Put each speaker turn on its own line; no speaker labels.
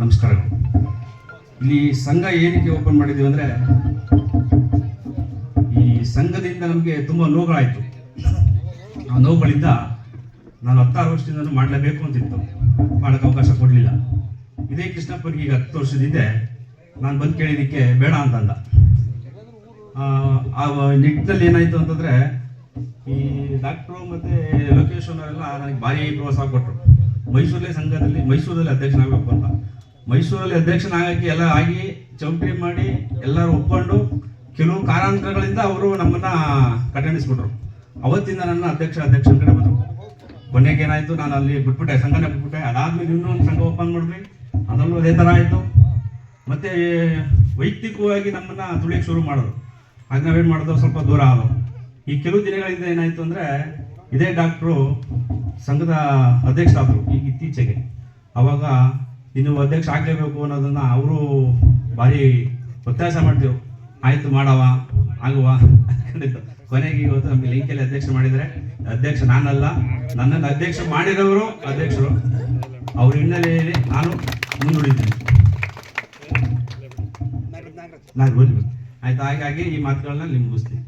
ನಮಸ್ಕಾರಗಳು ಇಲ್ಲಿ ಸಂಘ ಏನಕ್ಕೆ ಓಪನ್ ಮಾಡಿದ್ದೀವಿ ಅಂದರೆ ಈ ಸಂಘದಿಂದ ನಮಗೆ ತುಂಬ ನೋವುಗಳಾಯಿತು. ಆ ನೋವುಗಳಿಂದ ನಾನು ಹತ್ತಾರು ವರ್ಷದಿಂದ ಮಾಡಲೇಬೇಕು ಅಂತಿತ್ತು. ಮಾಡೋಕ್ಕೆ ಅವಕಾಶ ಕೊಡಲಿಲ್ಲ. ಇದೇ ಕೃಷ್ಣಪ್ಪನಿಗೆ ಈಗ ಹತ್ತು ವರ್ಷದಿಂದ ನಾನು ಬಂದು ಕೇಳಿದ್ದಕ್ಕೆ ಬೇಡ ಅಂತಂದ. ಆ, ಆ ನಿಟ್ಟಿನಲ್ಲಿ ಏನಾಯಿತು ಅಂತಂದರೆ ಈ ಡಾಕ್ಟ್ರು ಮತ್ತು ಲೊಕೇಶನ್ ಅವರೆಲ್ಲ ನನಗೆ ಭಾರಿ ಪ್ರವಾಸ ಕೊಟ್ಟರು ಮೈಸೂರಲ್ಲೇ ಸಂಘದಲ್ಲಿ ಮೈಸೂರಲ್ಲಿ ಅಧ್ಯಕ್ಷನಾಗಬೇಕು ಅಂತ. ಮೈಸೂರಲ್ಲಿ ಅಧ್ಯಕ್ಷನಾಗಕ್ಕೆ ಎಲ್ಲ ಆಗಿ ಚಂಪಿ ಮಾಡಿ ಎಲ್ಲರೂ ಒಪ್ಕೊಂಡು ಕೆಲವು ಕಾರಣಾಂತರಗಳಿಂದ ಅವರು ನಮ್ಮನ್ನ ಕಟ್ಟಣಿಸ್ಬಿಟ್ರು. ಅವತ್ತಿಂದ ನನ್ನ ಅಧ್ಯಕ್ಷ ಅಧ್ಯಕ್ಷನ ಕಡೆ ಬಂದರು. ಕೊನೆಗೆ ಏನಾಯ್ತು, ನಾನು ಅಲ್ಲಿ ಬಿಟ್ಬಿಟ್ಟೆ, ಸಂಘನೆ ಬಿಟ್ಬಿಟ್ಟೆ. ಅದಾದ್ಮೇಲೆ ಇನ್ನೂ ಒಂದು ಸಂಘ ಓಪನ್ ಮಾಡಿದ್ವಿ. ಅದರಲ್ಲೂ ಅದೇ ಥರ ಆಯಿತು. ಮತ್ತೆ ವೈಯಕ್ತಿಕವಾಗಿ ನಮ್ಮನ್ನ ತುಳಿಯಕ್ಕೆ ಶುರು ಮಾಡೋದು ಆಗ ನಾವೇನು ಮಾಡಿದ್ರು ಸ್ವಲ್ಪ ದೂರ ಆದವು. ಈ ಕೆಲವು ದಿನಗಳಿಂದ ಏನಾಯ್ತು ಅಂದರೆ, ಇದೇ ಡಾಕ್ಟ್ರು ಸಂಘದ ಅಧ್ಯಕ್ಷ ಆದರು ಈಗ ಇತ್ತೀಚೆಗೆ. ಅವಾಗ ಇನ್ನು ಅಧ್ಯಕ್ಷ ಆಗಲೇಬೇಕು ಅನ್ನೋದನ್ನ ಅವರು ಭಾರಿ ವ್ಯತ್ಯಾಸ ಮಾಡ್ತೇವೆ ಆಯ್ತು ಮಾಡವ ಆಗುವ ಕೊನೆಗೆ ಇವತ್ತು ನಮಗೆ ಲಿಂಕಲ್ಲಿ ಅಧ್ಯಕ್ಷ ಮಾಡಿದರೆ ಅಧ್ಯಕ್ಷ ನಾನಲ್ಲ, ನನ್ನನ್ನು ಅಧ್ಯಕ್ಷ ಮಾಡಿರೋರು ಅಧ್ಯಕ್ಷರು. ಅವ್ರ ಹಿನ್ನೆಲೆಯಲ್ಲಿ ನಾನು ಮುಂದುಳಿದ್ದೀನಿ ನಾನು ಆಯ್ತು, ಹಾಗಾಗಿ ಈ ಮಾತುಗಳನ್ನ ನಿಮ್ಗೆ ಮುಗಿಸ್ತೀನಿ.